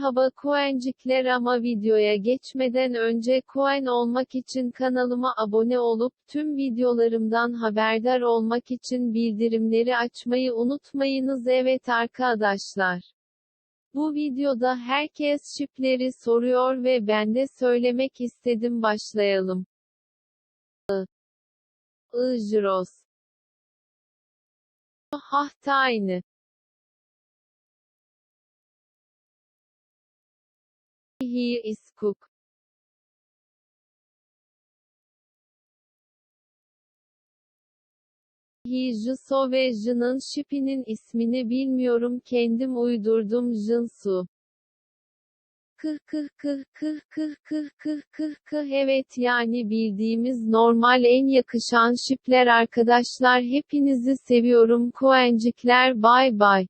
Merhaba Kuencikler ama videoya geçmeden önce Kuen olmak için kanalıma abone olup tüm videolarımdan haberdar olmak için bildirimleri açmayı unutmayınız evet arkadaşlar. Bu videoda herkes şipleri soruyor ve ben de söylemek istedim başlayalım. I. Ijros. Hahtayni. He is cook. He Jisoo ve Jin'in şipinin ismini bilmiyorum kendim uydurdum Jinsu. Kıh kıh kıh kıh kıh kıh kıh kıh kıh evet yani bildiğimiz normal en yakışan şipler arkadaşlar hepinizi seviyorum Kuencikler bay bay.